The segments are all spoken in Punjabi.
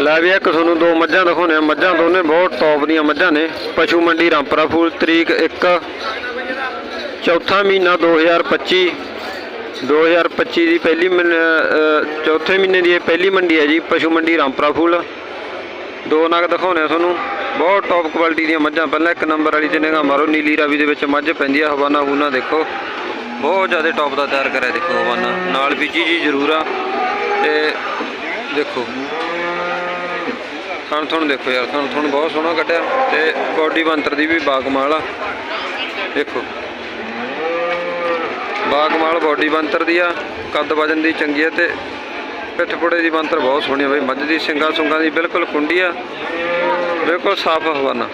ਲੈ ਵੀ ਇੱਕ ਤੁਹਾਨੂੰ ਦੋ ਮੱਝਾਂ ਦਿਖਾਉਂਦੇ ਆ ਮੱਝਾਂ ਦੋਨੇ ਬਹੁਤ ਟੌਪ ਦੀਆਂ ਮੱਝਾਂ ਨੇ। ਪਸ਼ੂ ਮੰਡੀ ਰਾਮਪਰਾ ਫੂਲ ਤਰੀਕ 1 ਚੌਥਾ ਮਹੀਨਾ 2025 2025 ਦੀ ਪਹਿਲੀ ਮਹੀਨੇ- ਚੌਥੇ ਮਹੀਨੇ ਦੀ ਇਹ ਪਹਿਲੀ ਮੰਡੀ ਹੈ ਜੀ, ਪਸ਼ੂ ਮੰਡੀ ਰਾਮਪਰਾ ਫੂਲ। ਦੋ ਨਗ ਦਿਖਾਉਂਦੇ ਆ ਤੁਹਾਨੂੰ। ਬਹੁਤ ਟੌਪ ਕੁਆਲਿਟੀ ਦੀਆਂ ਮੱਝਾਂ। ਪਹਿਲਾਂ ਇੱਕ ਨੰਬਰ ਵਾਲੀ ਤੇ ਨਿਗਾਹ ਮਾਰੋ। ਨੀਲੀ ਰਾਵੀ ਦੇ ਵਿੱਚ ਮੱਝ ਪੈਂਦੀ ਆ। ਹਵਾਨਾ ਹੂਨਾ ਦੇਖੋ। ਬਹੁਤ ਜ਼ਿਆਦਾ ਟੌਪ ਦਾ ਤਿਆਰ ਕਰਿਆ ਦੇਖੋ ਹਵਾਨਾ ਨਾਲ ਬੀਜੀ ਜੀ ਜ਼ਰੂਰ ਆ। ਤੇ ਦੇਖੋ। ਥਣ ਥਣ ਦੇਖੋ ਯਾਰ, ਥਣ ਥਣ ਬਹੁਤ ਸੋਹਣਾ ਕੱਢਿਆ। ਤੇ ਬਾਡੀ ਬੰਤਰ ਦੀ ਵੀ ਬਾਗਮਾਲ ਆ। ਦੇਖੋ। ਬਾਗਮਾਲ ਬਾਡੀ ਬੰਤਰ ਦੀ ਆ। ਕੱਦ ਵਜਨ ਦੀ ਚੰਗੀ ਆ ਤੇ ਪਿੱਠ ਪੁੜੇ ਦੀ ਬੰਤਰ ਬਹੁਤ ਸੋਹਣੀ ਆ ਬਈ। ਮੱਝ ਦੀ ਸਿੰਗਾ ਸੁੰਗਾ ਦੀ ਬਿਲਕੁਲ ਕੁੰਡੀ ਆ। ਬਿਲਕੁਲ ਸਾਫ਼ ਹਵਾਨਾ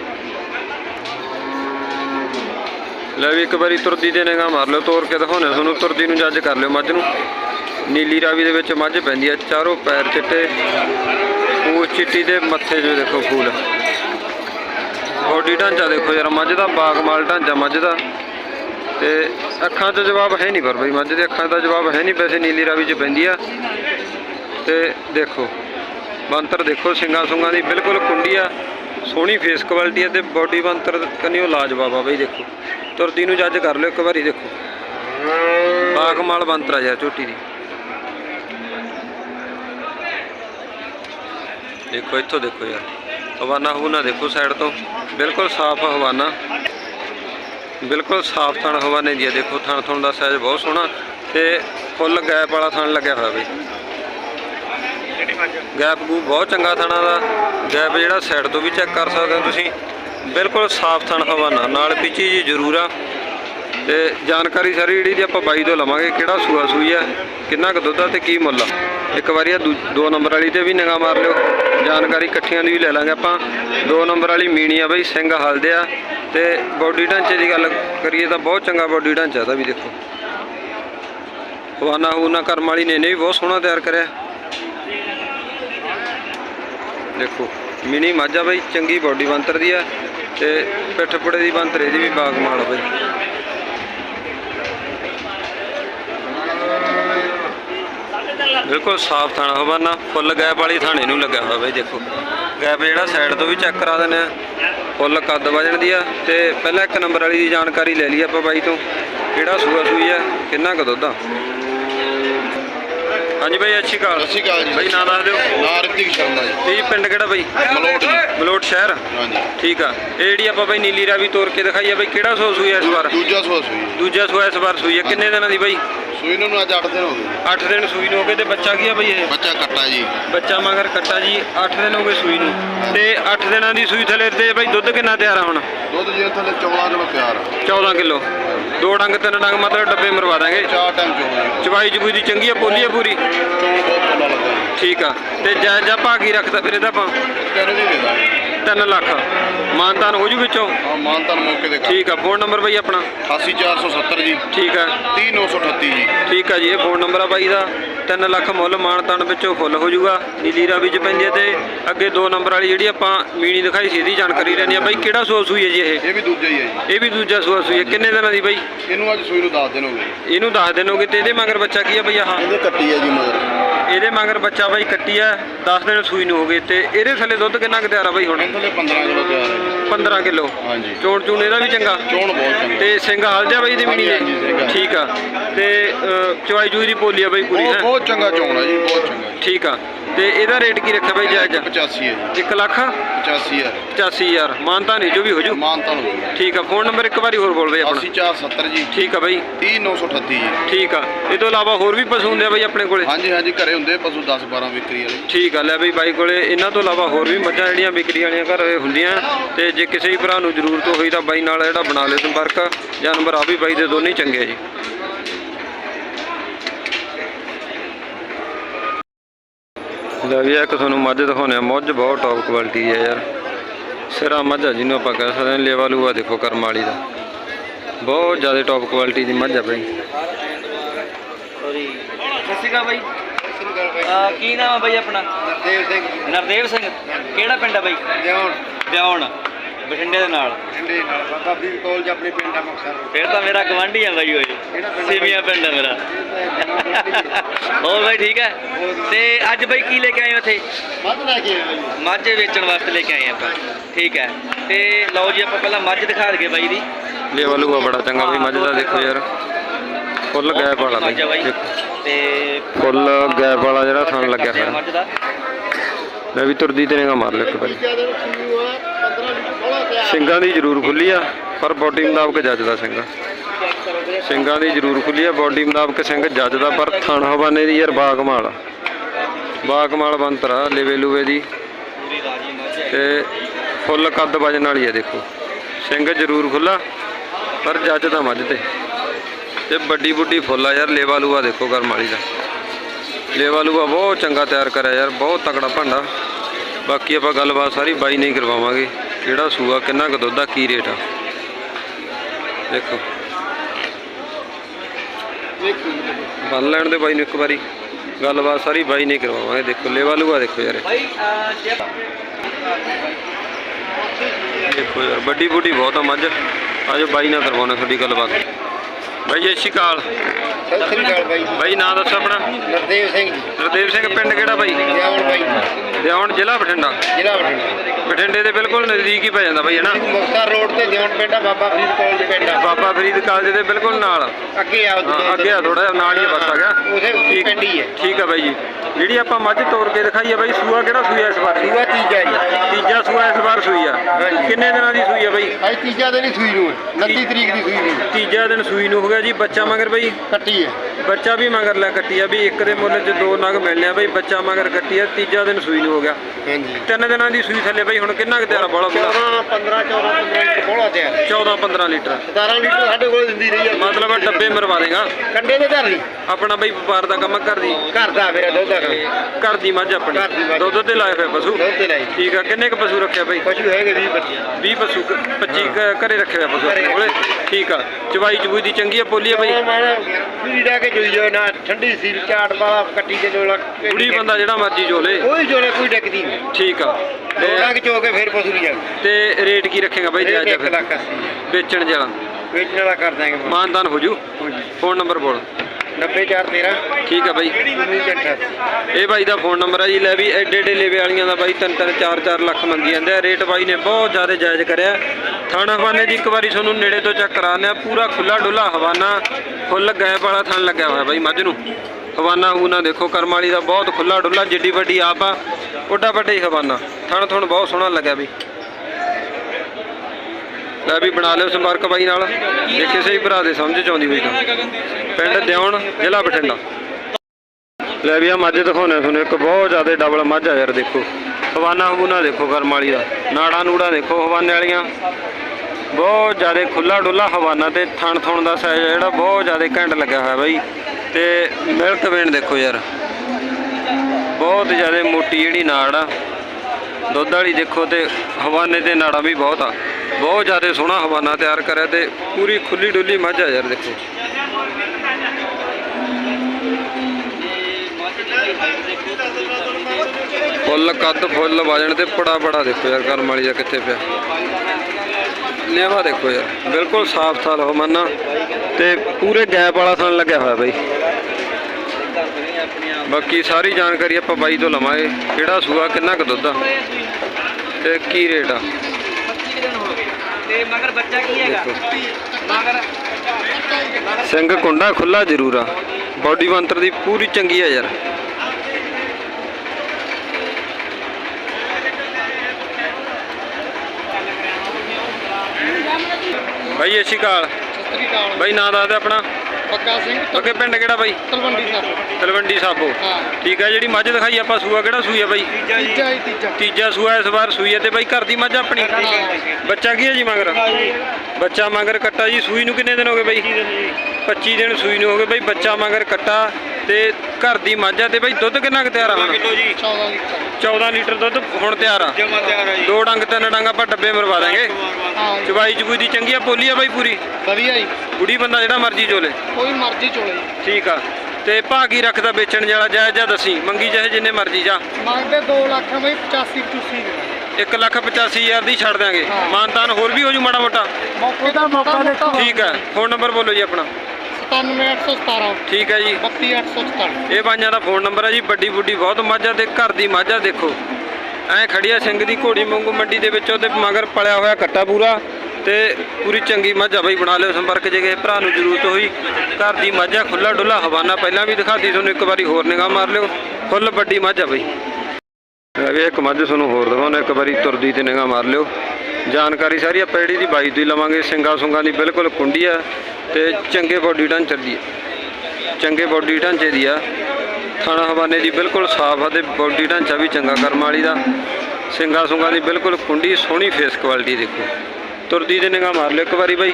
ਲੈ ਵੀ ਇੱਕ ਵਾਰੀ ਤੁਰਦੀ ਦੇ ਨਿਗਾਹ ਮਾਰ ਲਿਓ, ਤੋਰ ਕੇ ਦਿਖਾਉਣੇ ਤੁਹਾਨੂੰ। ਤੁਰਦੀ ਨੂੰ ਜੱਜ ਕਰ ਲਿਓ ਮੱਝ ਨੂੰ। ਨੀਲੀ ਰਾਵੀ ਦੇ ਵਿੱਚ ਮੱਝ ਪੈਂਦੀ ਹੈ ਚਾਰੋਂ ਪੈਰ ਚਿੱਟੇ। ਫੂਲ ਚਿੱਟੀ ਦੇ ਮੱਥੇ 'ਚ ਦੇਖੋ ਫੂਲ। ਬੋਡੀ ਢਾਂਚਾ ਦੇਖੋ ਯਾਰ ਮੱਝ ਦਾ ਬਾਗਮਾਲ ਢਾਂਚਾ, ਮੱਝ ਦਾ। ਤੇ ਅੱਖਾਂ 'ਚ ਜਵਾਬ ਹੈ ਨਹੀਂ ਪਰ ਬਈ, ਮੱਝ ਦੇ ਅੱਖਾਂ ਦਾ ਜਵਾਬ ਹੈ ਨਹੀਂ, ਵੈਸੇ ਨੀਲੀ ਰਾਵੀ 'ਚ ਪੈਂਦੀ ਆ। ਤੇ ਦੇਖੋ, ਬੰਤਰ ਦੇਖੋ, ਸਿੰਗਾ ਸੁੰਗਾਂ ਦੀ ਬਿਲਕੁਲ ਕੁੰਡੀ ਆ। ਸੋਹਣੀ ਫੇਸ ਕੁਆਲਿਟੀ ਆ ਤੇ ਬੋਡੀ ਬੰਤਰ ਕੰਨਿਓ ਲਾਜਵਾਬ ਆ ਬਈ, ਦੇਖੋ। ਤੁਰਦੀ ਨੂੰ ਜੱਜ ਕਰ ਲਿਓ ਇੱਕ ਵਾਰੀ ਦੇਖੋ। ਬਾਗਮਾਲ ਬੰਤਰ ਯਾਰ ਝੋਟੀ ਦੀ। ਦੇਖੋ ਇੱਥੋਂ ਦੇਖੋ ਯਾਰ। ਹਵਾਨਾ ਹਵਾਨਾ ਦੇਖੋ ਸਾਈਡ ਤੋਂ। ਬਿਲਕੁਲ ਸਾਫ਼ ਹਵਾਨਾ। ਬਿਲਕੁਲ ਸਾਫ਼ ਥਣ ਹਵਾਨੇ ਦੀ ਆ। ਦੇਖੋ ਥਣ ਥਣ ਦਾ ਸਾਈਜ਼ ਬਹੁਤ ਸੋਹਣਾ ਤੇ ਫੁੱਲ ਗੈਪ ਵਾਲਾ ਥਣ ਲੱਗਿਆ ਹੋਇਆ ਬਈ। ਗੈਪ ਬਹੁਤ ਚੰਗਾ ਥਣਾ ਦਾ। ਗੈਪ ਜਿਹੜਾ ਸਾਈਡ ਤੋਂ ਵੀ ਚੈੱਕ ਕਰ ਸਕਦੇ ਹੋ ਤੁਸੀਂ। ਬਿਲਕੁਲ ਸਾਫ਼ ਥਣ ਹਵਾਨਾ, ਨਾਲ ਪਿੱਛੇ ਜੀ ਜ਼ਰੂਰ ਆ। ਤੇ ਜਾਣਕਾਰੀ ਸਾਰੀ ਜਿਹੜੀ ਦੀ ਆਪਾਂ ਬਾਈ ਤੋਂ ਲਵਾਂਗੇ, ਕਿਹੜਾ ਸੂਆ ਸੂਈ ਆ, ਕਿੰਨਾ ਕੁ ਦੁੱਧ ਆ ਤੇ ਕੀ ਮੁੱਲ ਆ। ਇੱਕ ਵਾਰੀ ਆ ਦੂ- ਦੋ ਨੰਬਰ ਵਾਲੀ ਤੇ ਵੀ ਨਿਗਾਹ ਮਾਰ ਲਿਓ। ਜਾਣਕਾਰੀ ਇਕੱਠੀਆਂ ਦੀ ਵੀ ਲੈ ਲਾਂਗੇ ਆਪਾਂ। ਦੋ ਨੰਬਰ ਵਾਲੀ ਮੀਣੀ ਆ ਬਈ, ਸਿੰਘ ਹਲਦੇ ਆ। ਤੇ ਬਾਡੀ ਢਾਂਚੇ ਦੀ ਗੱਲ ਕਰੀਏ ਤਾਂ ਬਹੁਤ ਚੰਗਾ ਬਾਡੀ ਢਾਂਚਾ ਦਾ ਵੀ ਦੇਖੋ। ਹਵਾਨਾ ਹੂਨਾ ਕਰਮ ਵਾਲੀ ਨੇ ਨੇ ਵੀ ਬਹੁਤ ਸੋਹਣਾ ਤਿਆਰ ਕਰਿਆ। ਦੇਖੋ ਮਿਨੀ ਮਾਝਾ ਬਈ, ਚੰਗੀ ਬਾਡੀ ਬੰਤਰ ਦੀ ਆ। ਤੇ ਪਿੱਠ ਪੁੜੇ ਦੀ ਬੰਤਰ ਦੀ ਵੀ ਬਾਗ ਮਾਲ ਬਈ ਬਿਲਕੁਲ ਸਾਫ਼ ਥਾਣਾ ਹਵਾਨਾ ਫੁੱਲ ਗੈਪ ਵਾਲੀ ਥਾਣੇ ਨੂੰ ਲੱਗਿਆ ਹੋਇਆ ਬਈ ਦੇਖੋ। ਗੈਪ ਜਿਹੜਾ ਸਾਈਡ ਤੋਂ ਵੀ ਚੈੱਕ ਕਰਾ ਦਿੰਦੇ ਆ ਫੁੱਲ ਕੱਦ ਵਜਣ ਦੀ ਆ ਤੇ ਪਹਿਲਾਂ ਇੱਕ ਨੰਬਰ ਵਾਲੀ ਦੀ ਜਾਣਕਾਰੀ ਲੈ ਲਈ ਆਪਾਂ ਬਾਈ ਤੋਂ। ਕਿਹੜਾ ਸੂਆ ਸੂਈ ਆ, ਕਿੰਨਾ ਕੁ ਦੁੱਧ ਆ? ਹਾਂਜੀ ਬਾਈ ਅੱਛੀ ਕਾਲ ਸਤਿ ਸ਼੍ਰੀ ਅਕਾਲ ਜੀ। ਬਾਈ ਨਾਂ ਦੱਸ ਦਿਓ। ਨਾਂ ਰਿਤਿਕ ਸ਼ਰਮਾ ਜੀ। ਇਹ ਪਿੰਡ ਕਿਹੜਾ ਬਾਈ? ਮਲੋਟ ਜੀ। ਮਲੋਟ ਸ਼ਹਿਰ? ਹਾਂਜੀ। ਠੀਕ ਆ। ਇਹ ਜਿਹੜੀ ਆਪਾਂ ਬਾਈ ਨੀਲੀ ਰਾਵੀ ਤੋਰ ਕੇ ਦਿਖਾਈ ਆ ਬਾਈ ਕਿਹੜਾ ਸੋ ਸੂਈ ਆ ਇਸ ਵਾਰ? ਦੂਜਾ ਸੂਆ ਸੂਈ ਦੂਜਾ ਸੂਆ ਇਸ ਵਾਰ ਸੂਈ ਆ। ਕਿੰਨੇ ਦਿਨਾਂ ਦੀ ਬਾਈ? ਸੂਈ ਨੂੰ ਅੱਜ 8 ਦਿਨ ਹੋ ਗਏ। 8 ਦਿਨ ਸੂਈ ਨੂੰ ਹੋ ਗਏ ਤੇ ਬੱਚਾ ਕੀ ਆ ਬਾਈ ਇਹ? ਬੱਚਾ ਕੱਟਾ ਜੀ। ਬੱਚਾ ਮਗਰ ਕੱਟਾ ਜੀ। 8 ਦਿਨ ਹੋ ਗਏ ਸੂਈ ਨੂੰ। ਤੇ 8 ਦਿਨਾਂ ਦੀ ਸੂਈ ਥਲੇ ਤੇ ਬਾਈ ਦੁੱਧ ਕਿੰਨਾ ਤਿਆਰ ਆ ਹੁਣ? ਦੁੱਧ ਜੇ ਥੱਲੇ 14 ਕਿਲੋ ਤਿਆਰ ਆ। 14 ਕਿਲੋ। ਦੋ ਡੰਗ ਤਿੰਨ ਡੰਗ ਮਤਲਬ ਡੱਬੇ ਮਰਵਾ ਦਾਂਗੇ। ਚਾਰ ਟਾਈਮ ਚੋਂ ਚਵਾਈ ਚਬੂਈ ਦੀ ਚੰਗੀ ਆ ਪੋਲੀ ਆ ਪੂਰੀ? ਬਹੁਤ ਪੱਲਾ ਜੀ। ਠੀਕ ਆ। ਤੇ ਜਾਇਜ਼ਾ ਭਾਗੀ ਰੱਖਦਾ ਫਿਰ ਇਹਦਾ ਆਪਾਂ? ਤਿੰਨ ਦੀ ਦੇ ਦਾਂਗੇ। 3 ਲੱਖ। ਮਾਨਤਾਨ ਹੋ ਜੂ ਵਿੱਚੋਂ? ਹਾਂ ਮਾਨਤਨ ਮੌਕੇ ਦੇ ਕਰ। ਠੀਕ ਆ ਫੋਨ ਨੰਬਰ ਬਾਈ ਆਪਣਾ? 88470 ਜੀ। ਠੀਕ ਆ। 30938 ਜੀ। ਠੀਕ ਆ ਜੀ ਇਹ ਫੋਨ ਨੰਬਰ ਆ ਬਾਈ ਦਾ। 3 ਲੱਖ ਮੁੱਲ ਮਾਨਤਾਨ ਵਿੱਚੋਂ ਫੁੱਲ ਹੋ ਜਾਊਗਾ। ਨੀਲੀ ਰਾਵੀ ਚ ਪੈਂਦੀ ਹੈ ਤੇ ਅੱਗੇ 2 ਨੰਬਰ ਵਾਲੀ ਜਿਹੜੀ ਆਪਾਂ ਮੀਣੀ ਦਿਖਾਈ ਸੀ ਇਹਦੀ ਜਾਣਕਾਰੀ ਲੈਣੀ ਆ ਬਾਈ ਕਿਹੜਾ ਸੂਆ ਸੂਈ ਹੈ ਜੀ ਇਹ? ਇਹ ਵੀ ਦੂਜਾ ਹੀ ਹੈ ਜੀ। ਇਹ ਵੀ ਦੂਜਾ ਸੂਆ ਸੂਈ ਹੈ। ਕਿੰਨੇ ਦਿਨਾਂ ਦੀ ਬਾਈ? ਇਹਨੂੰ ਅੱਜ ਸੂਈ ਨੂੰ 10 ਦਿਨ ਹੋ ਗਏ। ਇਹਨੂੰ ਦੱਸ ਦਿਨੋਗੇ ਤੇ ਇਹਦੇ ਮਗਰ ਬੱਚਾ ਕੀ ਆ ਬਈ ਆਹ? ਇਹਦੇ ਕੱਟੀ ਹੈ ਜੀ ਮਗਰ। ਇਹਦੇ ਮਗਰ ਬੱਚਾ ਬਾਈ ਕੱਟੀ ਆ 10 ਦਿਨ ਸੂਈ ਨੂੰ ਹੋ ਗਏ ਤੇ ਇਹਦੇ ਥੱਲੇ ਦੁੱਧ ਕਿੰਨਾ ਕੁ ਤਿਆਰ ਆ ਬਾਈ ਹੁਣ? ਥੱਲੇ 15 ਕਿਲੋ ਤਿਆਰ ਹੈ ਜੀ। 15 ਕਿਲੋ। ਹਾਂਜੀ। ਚੋਣ ਚੂਣ ਇਹਦਾ ਵੀ ਚੰਗਾ? ਚੋਣ ਬਹੁਤ ਚੰਗੀ। ਤੇ ਸਿੰਘ ਹਲ ਜਾ ਬਾਈ ਦੀ ਮੀਣੀ ਦੇ। ਠੀਕ ਆ। ਤੇ ਚਵਾਈ ਚੂਈ ਦੀ ਪੋਲੀ ਆ ਬਾਈ ਪੂਰੀ ਹੈ? ਬਹੁਤ ਚੰਗਾ ਚੋਣ ਹੈ ਜੀ ਬਹੁਤ ਚੰਗਾ ਜੀ। ਠੀਕ ਆ। ਤੇ ਇਹਦਾ ਰੇਟ ਕੀ ਰੱਖਿਆ ਬਾਈ ਜਾਇਜ਼? 85 ਹੈ ਜੀ। 1 ਲੱਖ? 85 ਹੈ 85000 ਮਾਨਤਾ ਨਹੀਂ ਜੋ ਵੀ ਹੋ ਜੂ। ਮਾਨਤਨ ਹੋ ਗਈ ਠੀਕ ਆ ਫੋਨ ਨੰਬਰ ਇੱਕ ਵਾਰੀ ਹੋਰ ਬੋਲ ਬਈ ਆਪਣਾ। 80470 ਜੀ। ਠੀਕ ਆ ਬਾਈ। 30938 ਜੀ। ਠੀਕ ਆ। ਇਹ ਤੋਂ ਇਲਾਵਾ ਹੋਰ ਵੀ ਪਸ਼ੂ ਹੁੰਦੇ ਆ ਬਾਈ ਆਪਣੇ ਕੋਲੇ? ਹਾਂਜੀ ਹਾਂਜੀ ਘਰੇ ਹੁੰਦੇ ਪਸ਼ੂ 10 12 ਵਿਕਰੀ ਵਾਲੇ। ਠੀਕ ਆ ਲੈ ਬਈ ਬਾਈ ਕੋਲੇ ਇਹਨਾਂ ਤੋਂ ਇਲਾਵਾ ਹੋਰ ਵੀ ਮੱਝਾਂ ਜਿਹੜੀਆਂ ਵਿਕਰੀ ਵਾਲੀਆਂ ਘਰ ਹੁੰਦੀਆਂ। ਤੇ ਜੇ ਕਿਸੇ ਵੀ ਭਰਾ ਨੂੰ ਜ਼ਰੂਰਤ ਹੋਈ ਤਾਂ ਬਾਈ ਨਾਲ ਜਿਹੜਾ ਬਣਾ ਲਿਓ ਸੰਪਰਕ ਜਾਂ ਨੰਬਰ ਆ ਵੀ ਬਾਈ ਦੇ ਦੋਨੇ ਚੰਗੇ ਆ ਜੀ। ਲੈ ਵੀ ਇੱਕ ਤੁਹਾਨੂੰ ਮੱਝ ਦਿਖਾਉਂਦੇ ਆ ਮੱਝ ਬਹੁਤ ਟੌਪ ਕੁਆਲਿਟੀ ਆ ਯਾਰ। ਸਿਰਾ ਮੱਝ ਆ ਜਿਹਨੂੰ ਆਪਾਂ ਕਹਿ ਸਕਦੇ ਹਾਂ ਲੇਵਾ ਲੂਆ ਦੇਖੋ ਕਰਮ ਵਾਲੀ ਦਾ। ਬਹੁਤ ਜ਼ਿਆਦਾ ਟੌਪ ਕੁਆਲਿਟੀ ਦੀ ਮੱਝ ਆ ਬਈ। ਸੋਰੀ ਸਤਿ ਸ਼੍ਰੀ ਅਕਾਲ ਬਾਈ। ਆ ਕੀ ਨਾਮ ਆ ਬਾਈ ਆਪਣਾ? ਦੇਵ ਸਿੰਘ। ਨਰਦੇਵ ਸਿੰਘ। ਕਿਹੜਾ ਪਿੰਡ ਆ ਬਾਈ? ਜਿਉਣ ਵਿਆਉਣ ਬਠਿੰਡੇ ਦੇ ਨਾਲ? ਠੰਡੇ ਨਾਲ ਬਾਬਾ ਫਰੀਦ ਕਾਲਜ ਆਪਣੇ ਪਿੰਡ ਆ ਮੁਕਤਸਰ। ਫਿਰ ਤਾਂ ਮੇਰਾ ਗਵਾਂਢੀ ਆ ਬਾਈ ਓਏ? ਸਿਵੀਆਂ ਪਿੰਡ ਆ ਮੇਰਾ। ਹੋਰ ਬਾਈ ਠੀਕ ਹੈ? ਤੇ ਅੱਜ ਬਾਈ ਕੀ ਲੈ ਕੇ ਆਏ ਹੋ ਇੱਥੇ? ਵੱਧ ਲੈ ਕੇ ਆਏ ਜੀ। ਮੱਝ ਵੇਚਣ ਵਾਸਤੇ ਲੈ ਕੇ ਆਏ ਆਪਾਂ। ਠੀਕ ਹੈ। ਤੇ ਲਓ ਜੀ ਆਪਾਂ ਪਹਿਲਾਂ ਮੱਝ ਦਿਖਾ ਦਈਏ ਬਾਈ ਦੀ। ਲੇਵਾ ਲੂਆ ਬੜਾ ਚੰਗਾ ਬਈ ਮੱਝ ਦਾ ਦੇਖੋ ਯਾਰ। ਫੁੱਲ ਗੈਪ ਵਾਲਾ ਬਈ। ਮੱਝ ਬਾਈ। ਤੇ ਫੁੱਲ ਗੈਪ ਵਾਲਾ ਜਿਹੜਾ ਥਣ ਲੱਗਿਆ ਹੋਇਆ। ਮੱਝ ਦਾ। ਲੈ ਵੀ ਤੁਰਦੀ ਤੇ ਨੇਗਾ ਮਾਰ ਲਿਓ ਇੱਕ ਵਾਰੀ ਜ਼ਿਆਦਾ ਸ਼ੁਰੂ ਹੋਇਆ 15 ਲੀਟਰ ਬੋਲਾ ਤਿਆਰ ਸਿੰਘਾਂ ਦੀ ਜ਼ਰੂਰ ਖੁੱਲੀ ਆ, ਪਰ ਬੋਡੀ ਮੁਤਾਬਕ ਜੱਜਦਾ ਸਿੰਘਾ ਸਿੰਘਾਂ ਦੀ ਜ਼ਰੂਰ ਖੁੱਲੀ ਆ, ਬੋਡੀ ਮੁਤਾਬਕ ਸਿੰਘ ਜੱਜ ਦਾ, ਪਰ ਥਣ ਹਵਾਨੇ ਦੀ ਯਾਰ ਬਾਗਮਾਲ ਆ। ਬਾਗਮਾਲ ਬੰਤਰਾ ਲੇਵੇ ਲੂਵੇ ਦੀ। ਪੂਰੀ ਤੇ ਫੁੱਲ ਕੱਦ ਵਜਨ ਵਾਲੀ ਆ, ਦੇਖੋ। ਸਿੰਘ ਜ਼ਰੂਰ ਖੁੱਲਾ ਪਰ ਜੱਜ ਦਾ ਮੱਝ ਤੇ। ਤੇ ਵੱਡੀ ਬੁੱਢੀ ਫੁੱਲ ਆ ਯਾਰ, ਲੇਵਾ ਲੂਆ ਦੇਖੋ ਗਰਮ ਵਾਲੀ ਦਾ। ਲੇਵਾ ਲੂਆ ਬਹੁਤ ਚੰਗਾ ਤਿਆਰ ਕਰਿਆ ਯਾਰ, ਬਹੁਤ ਤਕੜਾ ਭਾਂਡਾ। ਬਾਕੀ ਆਪਾਂ ਗੱਲਬਾਤ ਸਾਰੀ ਬਾਈ ਨਹੀਂ ਕਰਵਾਵਾਂਗੇ। ਕਿਹੜਾ ਸੂਆ, ਕਿੰਨਾ ਕੁ ਦੁੱਧ ਆ, ਕੀ ਰੇਟ ਆ? ਦੇਖੋ। ਬੰਨ ਲੈਣ ਦੇ ਬਾਈ ਨੂੰ ਇੱਕ ਵਾਰੀ। ਗੱਲਬਾਤ ਸਾਰੀ ਬਾਈ ਨਹੀਂ ਕਰਵਾਵਾਂਗੇ। ਦੇਖੋ, ਲੇਵਾ ਲੂਆ ਦੇਖੋ ਯਾਰ। ਦੇਖੋ ਯਾਰ ਵੱਡੀ ਬੁੱਢੀ ਬਹੁਤ ਆ ਮੱਝ। ਆਜੋ ਬਾਈ ਨਾਲ ਕਰਵਾਉਣਾ ਤੁਹਾਡੀ ਗੱਲਬਾਤ। ਬਾਈ ਜੀ ਸਤਿ ਸ਼੍ਰੀ ਅਕਾਲ। ਸਤਿ ਸ੍ਰੀ ਅਕਾਲ ਬਾਈ ਬਾਈ ਨਾਂ ਦੱਸੋ ਆਪਣਾ। ਨਰਦੇਵ ਸਿੰਘ ਜੀ। ਗੁਰਦੇਵ ਸਿੰਘ ਪਿੰਡ ਕਿਹੜਾ ਬਾਈ? ਜਿਆਵਣ ਬਾਈ। ਦਿਆਉਣ ਜ਼ਿਲ੍ਹਾ ਬਠਿੰਡਾ। ਜ਼ਿਲ੍ਹਾ ਬਠਿੰਡਾ। ਬਠਿੰਡੇ ਦੇ ਬਿਲਕੁਲ ਨਜ਼ਦੀਕ ਹੀ ਪੈ ਜਾਂਦਾ ਬਾਈ ਹਨਾ? ਮੁਕਤਸਰ ਰੋਡ ਤੇ ਦਿਉਣ ਪਿੰਡ ਆ ਬਾਬਾ ਫਰੀਦ ਕਾਲਜ ਪਿੰਡ ਆ। ਬਾਬਾ ਫਰੀਦ ਕਾਲਜ ਦੇ ਬਿਲਕੁਲ ਨਾਲ। ਅੱਗੇ ਆ ਅੱਗੇ ਆ ਥੋੜਾ ਨਾਲ ਹੀ ਬਸ ਆ ਗਿਆ ਠੀਕ ਪਿੰਡ ਹੀ ਹੈ। ਠੀਕ ਆ ਬਾਈ ਜੀ। ਜਿਹੜੀ ਆਪਾਂ ਮੱਝ ਤੋੜ ਕੇ ਦਿਖਾਈ ਆ ਬਾਈ ਸੂਆ ਕਿਹੜਾ ਸੂਆ ਇਸ ਵਾਰ? ਸੂਆ ਤੀਜਾ ਜੀ ਤੀਜਾ ਸੂਆ ਇਸ ਵਾਰ ਸੂਈ ਆ। ਹਾਂਜੀ। ਕਿੰਨੇ ਦਿਨਾਂ ਦੀ ਸੂਈ ਆ ਬਾਈ? ਅੱਜ ਤੀਜਾ ਦਿਨ ਹੀ ਸੂਈ ਨੂੰ ਹੈ। 29 ਤਰੀਕ ਦੀ ਸੂਈ ਨੂੰ। ਤੀਜਾ ਦਿਨ ਸੂਈ ਨੂੰ ਹੋ ਗਿਆ ਜੀ ਬੱਚਾ ਮਗਰ ਬਾਈ? ਕੱਟੀ ਹੈ। ਬੱਚਾ ਵੀ ਮਗਰ ਲੈ ਕੱਟੀ ਆ ਵੀ ਇੱਕ ਦੇ ਮੁੱਲ 'ਚ ਦੋ ਨਗ ਮਿਲਣੇ ਆ ਬਈ ਬੱਚਾ ਮਗਰ ਕੱਟੀ ਆ ਤੀਜਾ ਦਿਨ ਸੂਈ ਨੂੰ ਹੋ ਗਿਆ। ਹਾਂਜੀ। ਤਿੰਨ ਦਿਨਾਂ ਦੀ ਸੂਈ ਥੱਲੇ ਬਈ ਹੁਣ ਕਿੰਨਾ ਕੁ ਤਿਆਰਾ ਬੋਲਾ 14 15 14 15 ਲੀਟਰ ਬੋਲਾ ਤਿਆਰ 14 15 ਲੀਟਰ। 17 ਲੀਟਰ ਸਾਡੇ ਕੋਲ ਦਿੰਦੀ ਰਹੀ ਹੈ ਮਤਲਬ ਡੱਬੇ ਮਰਵਾ ਦੇਗਾ। ਕੰਡੇ ਦੇ ਘਰ ਦੀ ਆਪਣਾ ਬਈ ਵਪਾਰ ਦਾ ਕੰਮ ਕਰਦੀ ਘਰ ਦਾ ਮੇਰਾ ਦੁੱਧ ਦਾ ਘਰ ਦੀ ਮੱਝ ਆਪਣੀ। ਘਰ ਦੀ ਮੱਝ। ਦੁੱਧ ਤੇ ਲਾਏ ਹੋਏ ਪਸ਼ੂ। ਦੁੱਧ ਤੇ ਲਾਈ। ਠੀਕ ਆ ਕਿੰਨੇ ਕੁ ਪਸ਼ੂ ਰੱਖਿਆ ਬਈ? ਪਸ਼ੂ ਹੈਗੇ 20 ਬੱਚੇ। 20 ਪਸ਼ੂ ਕ- 25 ਕ- ਘਰੇ ਰੱਖੇ ਹੋਏ ਪਸ਼ੂ ਆਪਣੇ ਕੋਲੇ? ਠੀਕ ਆ ਚਵਾਈ ਚਬੂਈ ਦੀ ਚੰਗੀ ਆ ਪੋਲੀ ਆ ਬਈ? ਪੂਰੀ ਡਾ ਕੇ ਜੁਈ ਜੋ ਨਾ ਠੰਡੀ ਸੀ ਝਾੜ ਵਾਲਾ ਕੱਟੀ ਤੇ ਜੋਲਾ ਬੁੜੀ ਬੰਦਾ ਜਿਹੜਾ ਮਰਜ਼ੀ ਜੋਲੇ। ਕੋਈ ਜੋਲੇ ਕੋਈ ਡੱਕਦੀ ਨਹੀਂ। ਠੀਕ ਆ। ਤੇ- ਡੰਗ ਚੋ ਕੇ ਫਿਰ ਪਸ਼ੂ ਨਹੀਂ ਜਾਂਦੇ। ਤੇ ਰੇਟ ਕੀ ਰੱਖੇਗਾ ਬਈ ਜਾਇਜ਼ ਫਿਰ? ਲੱਖ ਅੱਸੀ ਵੇਚਣ ਜਿਹੜਾ ਵੇਚਣ ਵਾਲਾ ਕਰ ਦਾਂਗੇ ਮਾਨਦਾਨ ਹੋ ਜੂ। ਫੋਨ ਨੰਬਰ ਬੋਲ। 90413 ਠੀਕ ਆ ਬਾਈ। 1988 ਇਹ ਬਾਈ ਦਾ ਫੋਨ ਨੰਬਰ ਹੈ ਜੀ ਲੈ ਵੀ ਐਡੇ ਐਡੇ ਲੇਵੇ ਵਾਲੀਆਂ ਦਾ ਬਾਈ ਤਿੰਨ ਤਿੰਨ ਚਾਰ ਚਾਰ ਲੱਖ ਮੰਗੀ ਜਾਂਦੇ ਆ। ਰੇਟ ਬਾਈ ਨੇ ਬਹੁਤ ਜ਼ਿਆਦਾ ਜਾਇਜ਼ ਕਰਿਆ। ਥਣ ਹਵਾਨੇ ਦੀ ਇੱਕ ਵਾਰੀ ਤੁਹਾਨੂੰ ਨੇੜੇ ਤੋਂ ਚੈੱਕ ਕਰਾਉਂਦੇ ਆ। ਪੂਰਾ ਖੁੱਲਾ ਡੁੱਲਾ ਹਵਾਨਾ ਫੁੱਲ ਗੈਪ ਵਾਲਾ ਥਣ ਲੱਗਿਆ ਹੋਇਆ ਬਾਈ ਮੱਝ ਨੂੰ। ਹਵਾਨਾ ਹੂਨਾ ਦੇਖੋ ਕਰਮ ਵਾਲੀ ਦਾ ਬਹੁਤ ਖੁੱਲਾ ਡੁੱਲਾ ਜਿੱਡੀ ਵੱਡੀ ਆਪ ਆ ਓਡਾ ਵੱਡਾ ਹੀ ਹਵਾਨਾ। ਥਣ ਥਣ ਬਹੁਤ ਸੋਹਣਾ ਲੱਗਿਆ ਬਈ ਲੈ ਵੀ ਬਣਾ ਲਿਓ ਸੰਪਰਕ ਬਾਈ ਨਾਲ। ਜੇ ਕਿਸੇ ਵੀ ਭਰਾ ਦੇ ਸਮਝ ਚ ਆਉਂਦੀ ਹੋਈ ਤਾਂ। ਪਿੰਡ ਦਿਉਣ ਜ਼ਿਲ੍ਹਾ ਬਠਿੰਡਾ। ਲੈ ਵੀ ਆ ਮੱਝ ਦਿਖਾਉਣੇ ਤੁਹਾਨੂੰ, ਇੱਕ ਬਹੁਤ ਜ਼ਿਆਦਾ ਡਬਲ ਮੱਝ ਆ ਯਾਰ ਦੇਖੋ। ਹਵਾਨਾ ਹਵੂਨਾ ਦੇਖੋ ਕਰਮ ਵਾਲੀ ਦਾ। ਨਾੜਾ ਨੂੜਾ ਦੇਖੋ ਹਵਾਨੇ ਵਾਲੀਆਂ। ਬਹੁਤ ਜ਼ਿਆਦਾ ਖੁੱਲਾ ਡੁੱਲਾ ਹਵਾਨਾ ਤੇ ਥਣ ਥਣ ਦਾ ਸਾਈਜ਼ ਜਿਹੜਾ, ਬਹੁਤ ਜ਼ਿਆਦਾ ਘੈਂਟ ਲੱਗਿਆ ਹੋਇਆ ਬਾਈ। ਤੇ ਮਿਲਕ ਵੇਣ ਦੇਖੋ ਯਾਰ। ਬਹੁਤ ਜ਼ਿਆਦਾ ਮੋਟੀ ਜਿਹੜੀ ਨਾੜ ਆ। ਦੁੱਧ ਵਾਲੀ ਦੇਖੋ ਤੇ ਹਵਾਨੇ ਤੇ ਨਾੜਾਂ ਵੀ ਬਹੁਤ ਆ। ਬਹੁਤ ਜ਼ਿਆਦਾ ਸੋਹਣਾ ਹਵਾਨਾ ਤਿਆਰ ਕਰਿਆ ਤੇ ਪੂਰੀ ਖੁੱਲੀ ਡੁੱਲੀ ਮੱਝ ਆ ਯਾਰ ਦੇਖੋ। ਫੁੱਲ ਕੱਦ ਫੁੱਲ ਵਜਣ ਤੇ ਬੜਾ ਬੜਾ ਦੇਖੋ ਯਾਰ, ਕਰਮ ਵਾਲੀ ਦਾ ਕਿੱਥੇ ਪਿਆ। ਲੇਵਾ ਦੇਖੋ ਯਾਰ, ਬਿਲਕੁਲ ਸਾਫ਼ ਸਾਲ ਹੋ ਮੰਨਾ ਤੇ ਪੂਰੇ ਗੈਪ ਵਾਲਾ ਥਣ ਲੱਗਿਆ ਹੋਇਆ ਬਾਈ। ਬਾਕੀ ਸਾਰੀ ਜਾਣਕਾਰੀ ਆਪਾਂ ਬਾਈ ਤੋਂ ਲਵਾਂਗੇ, ਕਿਹੜਾ ਸੂਆ, ਕਿੰਨਾ ਕੁ ਦੁੱਧ ਆ ਤੇ ਕੀ ਰੇਟ ਆ? ਤੇ ਮਗਰ ਬੱਚਾ ਕੀ ਹੈਗਾ? ਮਗਰ ਸਿੰਘ ਕੁੰਡਾ ਖੁੱਲਾ ਜ਼ਰੂਰ ਆ। ਬਾਡੀ ਬੰਤਰ ਦੀ ਪੂਰੀ ਚੰਗੀ ਆ ਯਾਰ। ਬਾਈ ਸਤਿ ਸ਼੍ਰੀ ਅਕਾਲ। ਬਾਈ ਨਾਂ ਦੱਸ ਦੇ ਆਪਣਾ। ਪੱਕਾ ਸਿੰਘ ਅੱਗੇ ਪਿੰਡ ਕਿਹੜਾ ਬਾਈ? ਤਲਵੰਡੀ ਸਾਹਿਬ। ਤਲਵੰਡੀ ਸਾਬੋ ਹਾਂ। ਠੀਕ ਆ ਜਿਹੜੀ ਮੱਝ ਦਿਖਾਈ ਆਪਾਂ ਸੂਆ ਕਿਹੜਾ ਸੂਈ ਆ ਬਾਈ? ਤੀਜਾ ਹੀ ਤੀਜਾ ਤੀਜਾ। ਸੂਆ ਇਸ ਵਾਰ ਸੂਈ ਹੈ ਤੇ ਬਾਈ ਘਰ ਦੀ ਮੱਝ ਆਪਣੀ? ਬੱਚਾ ਕੀ ਹੈ ਜੀ ਮਗਰ? ਬੱਚਾ ਮਗਰ ਕੱਟਾ ਜੀ ਸੂਈ ਨੂੰ ਕਿੰਨੇ ਦਿਨ ਹੋ ਗਏ ਬਾਈ? 25 ਦਿਨ ਸੂਈ ਨੂੰ ਹੋ ਗਏ ਬਾਈ ਬੱਚਾ ਮਗਰ ਕੱਟਾ। ਤੇ ਘਰ ਦੀ ਮੱਝ ਆ ਤੇ ਬਾਈ ਦੁੱਧ ਕਿੰਨਾ ਕੁ ਤਿਆਰ ਆ ਹੁਣ? ਜੀ। 14 ਲੀਟਰ। 14 ਲੀਟਰ ਦੁੱਧ ਹੁਣ ਤਿਆਰ ਆ। ਜਮਾ ਤਿਆਰ ਹੈ ਦੋ ਡੰਗ ਤਿੰਨ ਡੰਗ ਆਪਾਂ ਡੱਬੇ ਮਰਵਾ ਦਾਂਗੇ। ਹਾਂ। ਚਵਾਈ ਚਬੂਈ ਦੀ ਚੰਗੀ ਆ ਪੋਲੀ ਆ ਬਾਈ ਪੂਰੀ? ਵਧੀਆ ਜੀ। ਬੁੜੀ ਬੰਦਾ ਜਿਹੜਾ ਮਰਜ਼ੀ ਚੋਲੇ। ਕੋਈ ਮਰਜ਼ੀ ਚੋਲੇ ਠੀਕ ਆ। ਤੇ ਕੀ ਰੱਖਦਾ ਵੇਚਣ ਵਾਲਾ ਜਾਇਜ਼ ਜਾਂ ਦੱਸੀ? ਮੰਗੀ ਚਾਹੇ ਜਿੰਨੇ ਮਰਜ਼ੀ ਜਾ। ਮੰਗਦੇ 2 ਲੱਖ ਬਈ 85 85 185000 ਦੀ ਛੱਡ ਦਿਆਂਗੇ। ਮਾਨਤਾਨ ਹੋਰ ਵੀ ਹੋ ਜੂ ਮਾੜਾ ਮੋਟਾ? ਮੌਕੇ ਦਾ ਮੌਕਾ ਦੇਖੋ ਠੀਕ ਹੈ ਫੋਨ ਨੰਬਰ ਬੋਲੋ ਜੀ ਆਪਣਾ। 97817 ਠੀਕ ਹੈ ਜੀ। 32847 ਇਹ ਬਾਈਆਂ ਦਾ ਫੋਨ ਨੰਬਰ ਹੈ ਜੀ ਵੱਡੀ ਬੁੱਢੀ ਬਹੁਤ ਮਾਝਾ ਤੇ ਘਰ ਦੀ ਮਾਝਾ ਦੇਖੋ। ਐ ਖੜੀਆ ਸਿੰਘ ਦੀ ਘੋੜੀ ਵਾਂਗੂ ਮੰਡੀ ਦੇ ਵਿੱਚ ਉਹਦੇ ਮਗਰ ਪਲਿਆ ਹੋਇਆ ਕੱਟਾ ਪੂਰਾ ਤੇ ਪੂਰੀ ਚੰਗੀ ਮਾਝਾ ਬਈ ਬਣਾ ਲਿਓ ਸੰਪਰਕ ਜੇ ਕਿਸੇ ਭਰਾ ਨੂੰ ਜ਼ਰੂਰਤ ਹੋਈ। ਘਰ ਦੀ ਮਾਝਾ ਖੁੱਲਾ ਡੁੱਲਾ ਹਵਾਨਾ ਪਹਿਲਾਂ ਵੀ ਦਿਖਾਤੀ ਤੁਹਾਨੂੰ ਇੱਕ ਵਾਰੀ ਹੋਰ ਨਿਗਾਹ ਮਾਰ ਲਿਓ। ਫੁੱਲ ਵੱਡੀ ਮਾਝਾ ਬਈ। ਇਹ ਇੱਕ ਮੱਝ ਤੁਹਾਨੂੰ ਹੋਰ ਦਿਖਾਉਣਾ ਇੱਕ ਵਾਰੀ ਤੁਰਦੀ ਤੇ ਨਿਗਾਹ ਮਾਰ ਲਿਓ। ਜਾਣਕਾਰੀ ਸਾਰੀ ਆਪਾਂ ਜਿਹੜੀ ਦੀ ਬਾਈ ਤੋਂ ਲਵਾਂਗੇ, ਸਿੰਗਾ ਸੁੰਗਾ ਦੀ ਬਿਲਕੁਲ ਕੁੰਡੀ ਆ ਤੇ ਚੰਗੇ ਬੋਡੀ ਢਾਂਚੇ ਦੀ ਚੰਗੇ ਬੋਡੀ ਢਾਂਚੇ ਦੀ ਆ। ਥਾਣਾ ਹਵਾਨੇ ਦੀ ਬਿਲਕੁਲ ਸਾਫ਼ ਆ ਤੇ ਬੋਡੀ ਢਾਂਚਾ ਵੀ ਚੰਗਾ ਕਰਮ ਵਾਲੀ ਦਾ। ਸਿੰਗਾ ਸੁੰਗਾ ਦੀ ਬਿਲਕੁਲ ਕੁੰਡੀ, ਸੋਹਣੀ ਫੇਸ ਕੁਆਲਿਟੀ ਦੇਖੋ। ਤੁਰਦੀ ਤੇ ਨਿਗਾਹ ਮਾਰ ਲਿਓ ਇੱਕ ਵਾਰੀ ਬਾਈ।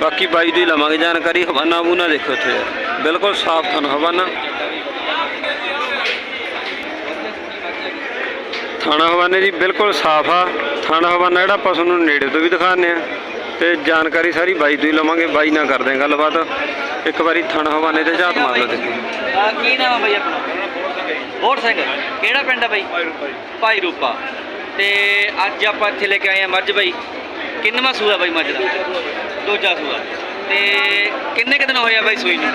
ਬਾਕੀ ਬਾਈ ਤੋਂ ਲਵਾਂਗੇ ਜਾਣਕਾਰੀ ਹਵਾਨਾ ਬੂਨਾ ਦੇਖੋ ਇੱਥੇ। ਬਿਲਕੁਲ ਸਾਫ਼ ਥਾਣਾ ਹਵਾਨਾ। ਥਾਣਾ ਹਵਾਨੇ ਦੀ ਬਿਲਕੁਲ ਸਾਫ਼ ਆ। ਥਾਣਾ ਹਵਾਨਾ ਜਿਹੜਾ ਆਪਾਂ ਤੁਹਾਨੂੰ ਨੇੜੇ ਤੋਂ ਵੀ ਦਿਖਾਉਂਦੇ ਆ ਤੇ ਜਾਣਕਾਰੀ ਸਾਰੀ ਬਾਈ ਤੋਂ ਹੀ ਲਵਾਂਗੇ ਬਾਈ ਨਾਲ ਕਰਦੇ ਆ ਗੱਲਬਾਤ। ਇੱਕ ਵਾਰੀ ਥਾਣਾ ਹਵਾਨੇ ਤੇ ਝਾਤ ਮਾਰ ਲਓ ਦੇਖੋ ਆ ਕੀ ਨਾਮ ਆ ਬਾਈ ਆਪਣਾ? ਹੋਰ ਸਿੰਘ ਕਿਹੜਾ ਪਿੰਡ ਆ ਬਾਈ? ਭਾਈ ਰੂਪਾ। ਤੇ ਅੱਜ ਆਪਾਂ ਇੱਥੇ ਲੈ ਕੇ ਆਏ ਆ ਮੱਝ ਬਾਈ। ਕਿੰਨਵਾਂ ਸੂਆ ਬਾਈ ਮੱਝ ਦਾ? ਦੂਜਾ ਸੂਆ। ਤੇ ਕਿੰਨੇ ਕੁ ਦਿਨ ਹੋਏ ਆ ਬਾਈ ਸੂਈ ਨੂੰ?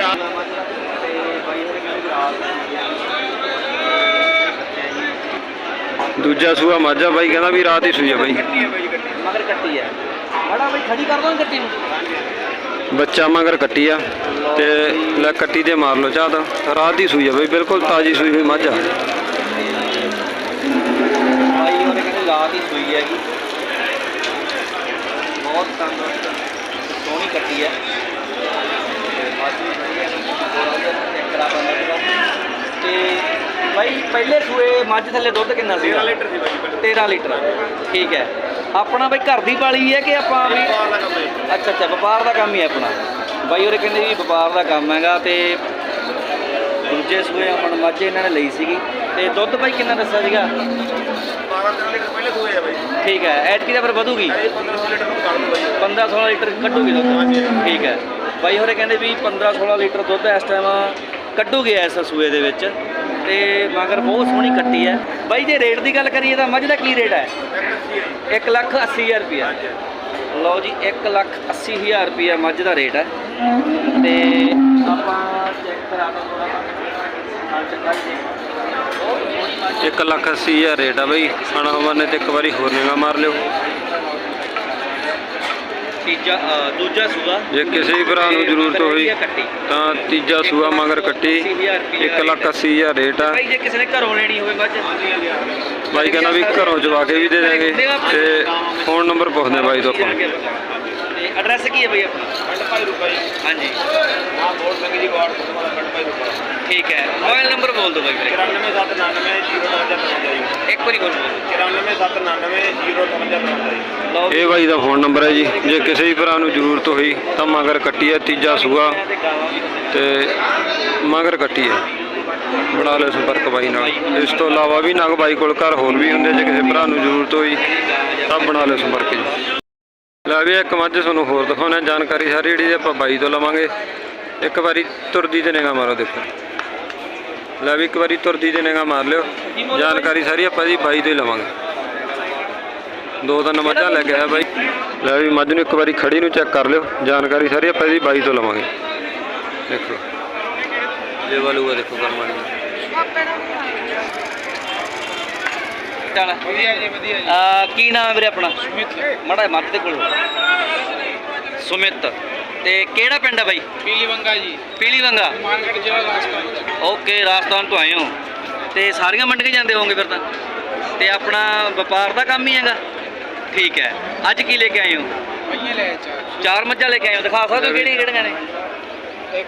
ਦੂਜਾ ਸੂਆ ਮਾਝਾ ਬਾਈ ਕਹਿੰਦਾ ਵੀ ਰਾਤ ਹੀ ਸੂਈ ਆ ਬਾਈ। ਮਗਰ ਕੱਟੀ ਆ। ਬੜਾ ਬਾਈ ਖੜੀ ਕਰ ਦੋ ਕੱਟੀ ਨੂੰ। ਬੱਚਾ ਮਗਰ ਕੱਟੀ ਆ ਤੇ ਲੈ ਕੱਟੀ ਤੇ ਮਾਰ ਲਓ ਝਾਤ ਰਾਤ ਦੀ ਸੂਈ ਆ ਬਾਈ ਬਿਲਕੁਲ ਤਾਜੀ ਸੂਈ ਹੋਈ ਮੱਝ। ਆ ਬਾਈ ਉਹਨੇ ਕਹਿੰਦੇ ਲਾਤ ਹੀ ਸੂਈ ਹੈਗੀ ਬਹੁਤ ਤੰਦਰੁਸਤ ਸੋਹਣੀ ਕੱਟੀ ਹੈ ਤੇ ਬਾਈ ਪਹਿਲੇ ਸੂਏ ਮੱਝ ਥੱਲੇ ਦੁੱਧ ਕਿੰਨਾ ਸੀ 13 ਲੀਟਰ ਸੀ ਬਾਈ 13 ਲੀਟਰ। ਠੀਕ ਹੈ। ਆਪਣਾ ਬਾਈ ਘਰ ਦੀ ਪਾਲੀ ਹੈ ਕਿ ਆਪਾਂ ਵੀ ਅੱਛਾ ਅੱਛਾ ਵਪਾਰ ਦਾ ਕੰਮ ਹੀ ਹੈ ਆਪਣਾ। ਬਾਈ ਉਹਰੇ ਕਹਿੰਦੇ ਵੀ ਵਪਾਰ ਦਾ ਕੰਮ ਹੈਗਾ ਤੇ ਦੂਜੇ ਸੂਏ ਆਪਣ ਮੱਝ ਇਹਨਾਂ ਨੇ ਲਈ ਸੀਗੀ। ਤੇ ਦੁੱਧ ਬਾਈ ਕਿੰਨਾ ਦੱਸਿਆ ਸੀਗਾ? 12 ਲੀਟਰ ਪਹਿਲੇ ਸੂਏ ਆ ਬਾਈ। ਠੀਕ ਹੈ ਐਤਕੀ ਤਾਂ ਫਿਰ ਵਧੂਗੀ। ਇਹ 15 ਲੀਟਰ ਨੂੰ ਕੱਢ ਦੋ ਬਾਈ। 15 16 ਲੀਟਰ ਕੱਢੂਗੀ ਦੁੱਧ। ਠੀਕ ਹੈ। ਬਾਈ ਹੋਰੇ ਕਹਿੰਦੇ ਵੀ 15 16 ਲੀਟਰ ਦੁੱਧ ਇਸ ਟਾਈਮ ਕੱਢੂਗੇ ਇਸ ਸੂਏ ਦੇ ਵਿੱਚ। ਤੇ ਮਗਰ ਬਹੁਤ ਸੋਹਣੀ ਕੱਟੀ ਹੈ। ਬਾਈ, ਜੇ ਰੇਟ ਦੀ ਗੱਲ ਕਰੀਏ ਤਾਂ ਮੱਝ ਦਾ ਕੀ ਰੇਟ ਹੈ? 1 ਲੱਖ 80 ਹਜ਼ਾਰ ਰੁਪਇਆ। ਲਓ ਜੀ 1 ਲੱਖ 80 ਹਜ਼ਾਰ ਰੁਪਇਆ ਮੱਝ ਦਾ ਰੇਟ ਹੈ। ਤੇ ਆਪਾਂ ਚੈੱਕ ਕਰਾ ਦੋ ਥੋੜਾ ਬਹੁਤ 1 ਲੱਖ 80 ਹਜ਼ਾਰ ਰੇਟ ਆ ਬਾਈ। ਥਾਣਾ ਹਵਾਨੇ ਤੇ ਇੱਕ ਵਾਰੀ ਹੋਰ ਨਿਗਾਹ ਮਾਰ ਲਿਓ। ਤੀਜਾ ਅ, ਦੂਜਾ ਸੂਆ। ਜੇ ਕਿਸੇ ਵੀ ਭਰਾ ਨੂੰ ਜ਼ਰੂਰਤ ਹੋਈ ਤਾਂ ਤੀਜਾ ਸੂਆ ਮਗਰ ਕੱਟੀ 1 ਲੱਖ 80 ਹਜ਼ਾਰ ਰੇਟ ਆ। ਭਾਈ ਜੇ ਕਿਸੇ ਨੇ ਘਰੋਂ ਲੈਣੀ ਹੋਵੇ ਮੱਝ ਬਾਈ ਕਹਿੰਦਾ ਵੀ ਘਰੋਂ ਜਵਾ ਕੇ ਵੀ ਦੇ ਦਾਂਗੇ। ਤੇ ਫੋਨ ਨੰਬਰ ਪੁੱਛਦੇ ਬਾਈ ਤੋਂ ਆਪਾਂ। ਤੇ ਐਡਰੈਸ ਕੀ ਹੈ ਬਈ ਆਪਣਾ? ਪਿੰਡ ਭਾਈ ਰੁਪਏ ਹਾਂਜੀ ਆ ਬੋਲ ਸਿੰਘ ਜੀ ਵਾਰਡ ਤੋਂ ਪਿੰਡ ਭਾਈ ਰੁਪਏ ਠੀਕ ਹੈ ਮੋਬਾਈਲ ਨੰਬਰ ਬੋਲ ਦਿਓ। ਬਾਈ ਵੀਰੇ 94799 ਇੱਕ ਵਾਰੀ ਬੋਲ ਦਿਓ। 94799 ਲਓ ਇਹ ਬਾਈ ਦਾ ਫੋਨ ਨੰਬਰ ਹੈ ਜੀ। ਜੇ ਕਿਸੇ ਵੀ ਭਰਾ ਨੂੰ ਜ਼ਰੂਰਤ ਹੋਈ ਤਾਂ ਮਗਰ ਕੱਟੀ ਹੈ, ਤੀਜਾ ਸੂਆ। ਤੇ ਮਗਰ ਕੱਟੀ ਹੈ। ਬਣਾ ਲਿਓ ਸੰਪਰਕ ਬਾਈ ਨਾਲ। ਇਸ ਤੋਂ ਇਲਾਵਾ ਵੀ ਨਗ ਬਾਈ ਕੋਲ ਘਰ ਹੋਰ ਵੀ ਹੁੰਦੇ, ਜੇ ਕਿਸੇ ਭਰਾ ਨੂੰ ਜ਼ਰੂਰਤ ਹੋਈ ਤਾਂ ਬਣਾ ਲਿਓ ਸੰਪਰਕ ਜੀ। ਲੈ ਵੀ ਇੱਕ ਮੱਝ ਤੁਹਾਨੂੰ ਹੋਰ ਦਿਖਾਉਣਾ, ਜਾਣਕਾਰੀ ਸਾਰੀ ਜਿਹੜੀ ਆਪਾਂ ਬਾਈ ਤੋਂ ਲਵਾਂਗੇ। ਇੱਕ ਵਾਰੀ ਤੁਰਦੀ ਤੇ ਨਿਗਾਹ ਮਾਰੋ ਦੇਖੋ। ਲੈ ਵੀ ਇੱਕ ਵਾਰੀ ਤੁਰਦੀ ਤੇ ਨਿਗਾਹ ਮਾਰ ਲਿਓ। ਜਾਣਕਾਰੀ ਸਾਰੀ ਆਪਾਂ ਜੀ ਬਾਈ ਤੋਂ ਹੀ ਲਵਾਂਗੇ। ਦੋ ਤਿੰਨ ਮੱਝਾਂ ਲੈ ਕੇ ਆਇਆ ਬਾਈ। ਲੈ ਵੀ ਮੱਝ ਨੂੰ ਇੱਕ ਵਾਰੀ ਖੜੀ ਨੂੰ ਚੈੱਕ ਕਰ ਲਿਓ। ਜਾਣਕਾਰੀ ਸਾਰੀ ਆਪਾਂ ਇਹਦੀ ਬਾਈ ਤੋਂ ਲਵਾਂਗੇ। ਦੇਖੋ। ਇਹ ਵਾਲੂਗਾ ਦੇਖੋ ਕਰਮਾਣੀ ਚੱਲ। ਵਧੀਆ ਜੀ ਵਧੀਆ ਜੀ ਆ ਕੀ ਨਾਮ ਹੈ ਵੀਰੇ ਆਪਣਾ? ਮੜਾ ਮੱਝ ਦੇ ਕੋਲ। ਸੁਮਿਤ। ਤੇ ਕਿਹੜਾ ਪਿੰਡ ਹੈ ਬਾਈ? ਪੀਲੀ ਵੰਗਾ ਜੀ। ਪੀਲੀ ਵੰਗਾ ਮਾਨਗੜ ਜ਼ਿਲ੍ਹਾ ਰਾਜਸਥਾਨ ਓਕੇ ਰਾਜਸਥਾਨ ਤੋਂ ਆਏ ਹੋ। ਤੇ ਸਾਰੀਆਂ ਮੰਡੀਆਂ ਜਾਂਦੇ ਹੋਵੋਗੇ ਫਿਰ ਤਾਂ? ਤੇ ਆਪਣਾ ਵਪਾਰ ਦਾ ਕੰਮ ਹੀ ਹੈਗਾ। ਠੀਕ ਹੈ। ਅੱਜ ਕੀ ਲੈ ਕੇ ਆਏ ਹੋ? ਪਈਏ ਲੈ ਚਾਰ। ਚਾਰ ਮੱਝਾਂ ਲੈ ਕੇ ਆਏ ਹੋ। ਦਿਖਾ ਸਕਦੇ ਹੋ ਕਿਹੜੀਆਂ ਕਿਹੜੀਆਂ ਨੇ? 1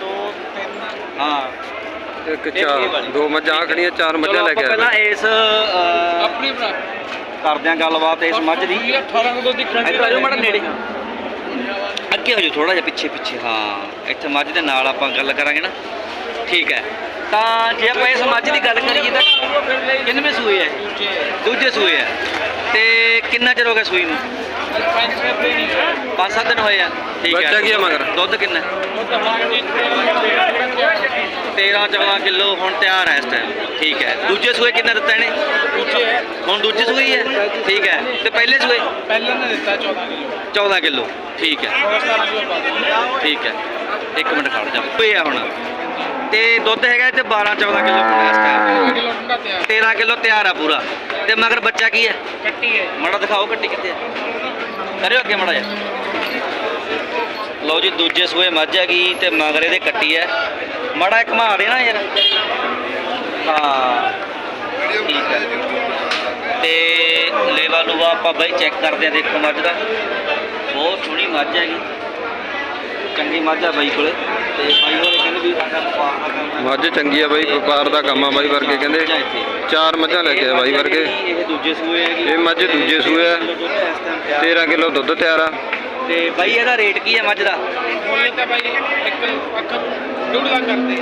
2 3 ਹਾਂ। ਇੱਕ ਚਾਰ। ਦੋ ਮੱਝਾਂ ਆਹ ਖੜੀਆਂ ਚਾਰ ਮੱਝਾਂ ਚਲੋ ਲੈ ਕੇ ਆਪਾਂ ਆਇਆ ਪਹਿਲਾਂ ਇਸ ਅਹ, ਆਪਣੀ ਭਰਾ ਕਰਦੇ ਹਾਂ ਗੱਲਬਾਤ ਇਸ ਮੱਝ ਦੀ। 18 ਨੂੰ ਦੀ ਇੱਧਰ ਆ ਜਾਓ ਮਾੜਾ ਨੇੜੇ। ਅੱਗੇ ਹੋ ਜਾਓ ਥੋੜਾ ਜਿਹਾ ਪਿੱਛੇ ਪਿੱਛੇ। ਹਾਂ ਇੱਥੇ ਮੱਝ ਦੇ ਨਾਲ ਆਪਾਂ ਗੱਲ ਕਰਾਂਗੇ ਨਾ। ਠੀਕ ਹੈ। ਤਾਂ ਜੇ ਆਪਾਂ ਇਸ ਮੱਝ ਦੀ ਗੱਲ ਕਰੀਏ ਤਾਂ ਕਿੰਨਵੇਂ ਸੂਏ ਹੈ? ਦੂਜੇ ਸੂਏ ਹੈ। ਤੇ ਕਿੰਨਾ ਚਿਰ ਹੋ ਗਿਆ ਸੂਈ ਨੂੰ? ਪੰਜ ਸੱਤ ਦਿਨ ਹੋਏ ਆ। ਠੀਕ ਹੈ। ਬੱਚਾ ਕੀ ਹੈ ਮਗਰ? ਦੁੱਧ ਕਿੰਨਾ? 13 14 ਕਿਲੋ ਹੁਣ ਤਿਆਰ ਹੈ ਇਸ ਟਾਈਮ ਠੀਕ ਹੈ। ਦੂਜੇ ਸੂਏ ਕਿੰਨਾ ਦਿੱਤਾ ਇਹਨੇ ਦੂਜੇ। ਹੈ ਹੁਣ ਦੂਜੇ ਸੂਏ ਹੀ? ਹੈ ਠੀਕ ਹੈ। ਤੇ ਪਹਿਲੇ ਸੂਏ? ਪਹਿਲਾਂ ਨੇ ਦਿੱਤਾ 14 ਕਿਲੋ। 14 ਕਿਲੋ। ਠੀਕ ਹੈ। 17 ਕਿਲੋ ਪਾ ਠੀਕ ਹੈ। ਇੱਕ ਮਿੰਟ ਖੜ ਜਾ। ਪਏ ਆ ਹੁਣ। ਤੇ ਦੁੱਧ ਹੈਗਾ ਤੇ 12 14 ਕਿਲੋ ਹੁਣ ਇਸ ਟਾਈਮ ਕਿਲੋ ਠੰਡਾ ਤਿਆਰ। 13 ਕਿਲੋ ਤਿਆਰ ਆ ਪੂਰਾ। ਤੇ ਮਗਰ ਬੱਚਾ ਕੀ ਹੈ? ਕੱਟੀ ਹੈ। ਮਾੜਾ ਦਿਖਾਓ ਕੱਟੀ ਕਿੱਥੇ ਆ ਕਰਿਓ ਅੱਗੇ ਮਾੜਾ ਜਿਹਾ। ਲਓ ਜੀ ਦੂਜੇ ਸੂਏ ਮੱਝ ਹੈਗੀ ਤੇ ਮਗਰ ਇਹਦੇ ਕੱਟੀ ਹੈ। ਮਾੜਾ ਇੱਕ ਘੁਮਾ ਦੇ ਨਾ ਯਾਰ। ਹਾਂ। ਠੀਕ ਹੈ। ਤੇ ਲੇਵਾ ਲੂਵਾ ਆਪਾਂ ਬਈ ਚੈੱਕ ਕਰਦੇ ਆ ਦੇਖੋ ਮੱਝ ਦਾ। ਬਹੁਤ ਸੋਹਣੀ ਮੱਝ ਹੈਗੀ। ਚੰਗੀ ਮੱਝ ਆ ਬਾਈ ਕੋਲੇ। ਤੇ ਬਾਈ ਹੋਰੇ ਕਹਿੰਦੇ ਵੀ ਸਾਡਾ ਵਪਾਰ ਦਾ ਕੰਮ ਹੈ ਮੱਝ ਚੰਗੀ ਆ ਬਾਈ ਵਪਾਰ ਦਾ ਕੰਮ ਆ ਬਾਈ ਵਰਗੇ ਕਹਿੰਦੇ। ਚਾਰ ਮੱਝਾਂ ਲੈ ਕੇ ਆ ਬਾਈ ਵਰਗੇ ਇਹ ਦੂਜੇ ਸੂਏ ਹੈਗੀ ਇਹ ਮੱਝ ਦੂਜੇ ਸੂਏ ਆ। 13 ਕਿਲੋ ਦੁੱਧ ਤਿਆਰ ਆ ਤੇ ਬਾਈ ਇਹਦਾ ਰੇਟ ਕੀ ਹੈ ਮੱਝ ਦਾ ਮੁੱਲ ਤਾਂ ਬਾਈ ਇੱਕ ਅੱਖ ਡੂਢ ਲੱਖ ਕਰਦੇ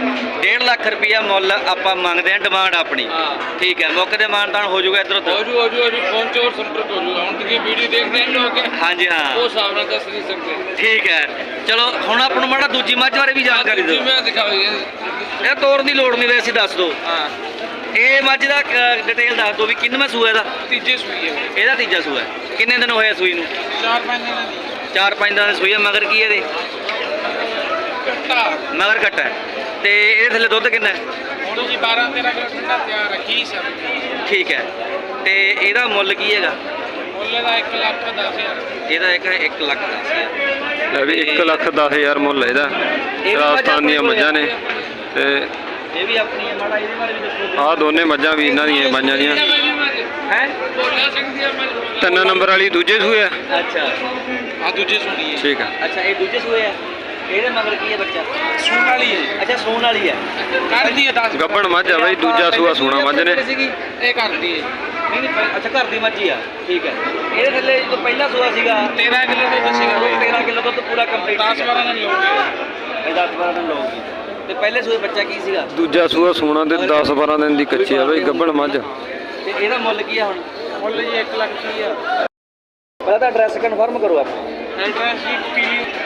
1.5 ਲੱਖ ਰੁਪਇਆ ਮੁੱਲ ਆਪਾਂ ਮੰਗਦੇ ਆ ਡਿਮਾਂਡ ਆਪਣੀ। ਹਾਂ। ਠੀਕ ਹੈ ਮੌਕੇ ਤੇ ਮਾਨਤਾਨ ਹੋ ਜਾਊਗਾ ਇਧਰ ਹੋ ਉੱਧਰ? ਜੂ ਹੋ ਜੂ ਹੋ ਜੂ ਫੋਨ ਚੋਰ ਸੰਪਰਕ ਹੋ ਜੂ ਹੁਣ ਤੁਸੀਂ ਵੀਡੀਓ ਦੇਖਦੇ ਨੇ ਲੋਕ ਹਾਂਜੀ ਉਹ ਹਾਂ ਹਿਸਾਬ ਨਾਲ ਦੱਸ ਨਹੀਂ ਸਕਦੇ। ਠੀਕ ਹੈ। ਚਲੋ ਹੁਣ ਆਪਾਂ ਨੂੰ ਮਾੜਾ ਦੂਜੀ ਮੱਝ ਬਾਰੇ ਵੀ ਜਾਣਕਾਰੀ ਦਿਓ। ਮੈਂ ਦਿਖਾਉਂਗੀ ਇਹ ਤੋੜਨ ਦੀ ਲੋੜ ਨਹੀਂ ਵੈਸੇ ਦੱਸ ਦਿਓ। ਹਾਂ। ਇਹ ਮੱਝ ਦਾ ਡਿਟੇਲ ਦੱਸ ਦਿਓ ਵੀ ਕਿੰਨਵਾਂ ਸੂਆ ਇਹਦਾ ਤੀਜੇ ਸੂਈ ਹੈ ਇਹਦਾ ਤੀਜਾ ਸੂਆ। ਹੈ। ਕਿੰਨੇ ਦਿਨ ਹੋਏ ਆ ਸੂਈ ਨੂੰ? ਚਾਰ ਪੰਜ ਦਿਨਾਂ। ਦੀ ਚਾਰ ਪੰਜ ਦਿਨ ਦੀ ਸੂਈ ਹੈ ਮਗਰ ਕੀ ਇਹਦੇ? ਕੱਟਾ ਮਗਰ ਘੱਟ ਤੇ ਇਹਦੇ ਥੱਲੇ ਦੁੱਧ ਕਿੰਨਾ ਹੈ? ਹੁਣ ਜੀ 12 13 ਕਿਲੋ ਠੰਡਾ ਤਿਆਰ ਰੱਖੀ ਸਰ। ਠੀਕ ਹੈ। ਤੇ ਇਹਦਾ ਮੁੱਲ ਕੀ ਹੈਗਾ? ਮੁੱਲ ਦਾ 1 ਲੱਖ 10000 ਇਹਦਾ ਇੱਕ 1 ਲੱਖ ਦਾ ਸੀ ਲੈ ਵੀ 1 ਲੱਖ 10000 ਮੁੱਲ ਇਹਦਾ। ਰਾਜਸਥਾਨ ਦੀਆਂ ਮੱਝਾਂ ਨੇ। ਤੇ ਇਹ ਵੀ ਆਪਣੀ ਮਾੜਾ ਇਹਦੇ ਬਾਰੇ ਵੀ ਦੱਸੋ। ਆਹ ਦੋਨੇ ਮੱਝਾਂ ਵੀ ਇਹਨਾਂ ਦੀਆਂ ਬਾਈਆਂ ਦੀਆਂ। ਹੈ? ਬੋਲਿਆ ਆ ਮੈਂ ਤਿੰਨ ਨੰਬਰ ਵਾਲੀ ਦੂਜੇ ਸੂਏ ਆ। ਅੱਛਾ। ਆ ਦੂਜੇ ਸੁਣੀ ਹੈ। ਠੀਕ ਆ। ਅੱਛਾ ਇਹ ਦੂਜੇ ਸੂਏ ਆ? ਇਹਦੇ ਮਗਰ ਕੀ ਹੈ ਬੱਚਾ? ਸੂਣ ਵਾਲੀ ਹੈ ਅੱਛਾ ਸੂਣ ਵਾਲੀ ਹੈ। ਕਰਦੀ ਹੈ 10 ਗੱਭਣ ਮੱਝ ਆ ਬਈ ਦੂਜਾ ਸੂਆ ਸੋਨਾ ਮੱਝ ਨੇ। ਸੀਗੀ ਇਹ ਕਰਦੀ ਹੈ। ਨਹੀਂ ਅੱਛਾ ਘਰ ਦੀ ਮੱਝੀ ਆ। ਠੀਕ ਹੈ। ਇਹਦੇ ਥੱਲੇ ਜਦੋਂ ਪਹਿਲਾ ਸੂਆ ਸੀਗਾ 13 ਕਿਲੋ ਦੇ ਦੱਸੇਗਾ ਉਹ 13 ਕਿਲੋ ਦੁੱਧ ਪੂਰਾ ਕੰਪਲੀਟ 10 12 ਦਿਨ ਲੋਗੇ ਇਹ 10 12 ਦਿਨ ਲਊਗੀ। ਤੇ ਪਹਿਲੇ ਸੂਏ ਬੱਚਾ ਕੀ ਸੀਗਾ? ਦੂਜਾ ਸੂਆ ਸੋਨਾ ਤੇ 10 12 ਦਿਨ ਦੀ ਕੱਚੀ ਆ ਬਈ ਗੱਭਣ ਮੱਝ। ਤੇ ਇਹਦਾ ਮੁੱਲ ਕੀ ਆ ਹੁਣ? ਮੁੱਲ ਜੀ 1 ਲੱਖ 30 ਆ ਪਹਿਲਾਂ ਤਾਂ ਐਡਰੈਸ ਕਨਫਰਮ ਕਰੋ ਆਪਾਂ। ਐਡਰੈਸ ਜੀ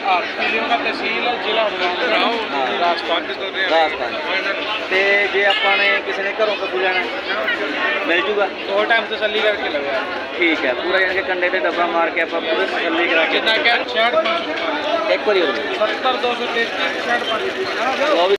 ਪੀਲੀ ਤਹਿਸੀਲ ਜ਼ਿਲ੍ਹਾ ਬਲਾਉ ਰਾਜਸਥਾਨ ਰਾਜਸਥਾਨ ਤੇ ਜੇ ਆਪਾਂ ਨੇ ਕਿਸੇ ਨੇ ਘਰੋਂ ਪਸ਼ੂ ਲੈਣਾ ਮਿਲ ਜੂਗਾ ਦੋ ਟਾਈਮ ਤਸੱਲੀ ਕਰਕੇ ਲਗਿਆ ਠੀਕ ਹੈ ਪੂਰਾ ਜਾਨ ਕੇ ਕੰਡੇ ਤੇ ਡੱਬਾ ਮਾਰ ਕੇ ਆਪਾਂ ਪੂਰੇ ਤਸੱਲੀ ਕਰਾ ਕੇ ਕਿੰਨਾ ਕਿਹਾ 65 ਇੱਕ ਵਾਰੀ ਹੋ ਜਾਊ। 70 233 65 ਲਓ ਵੀ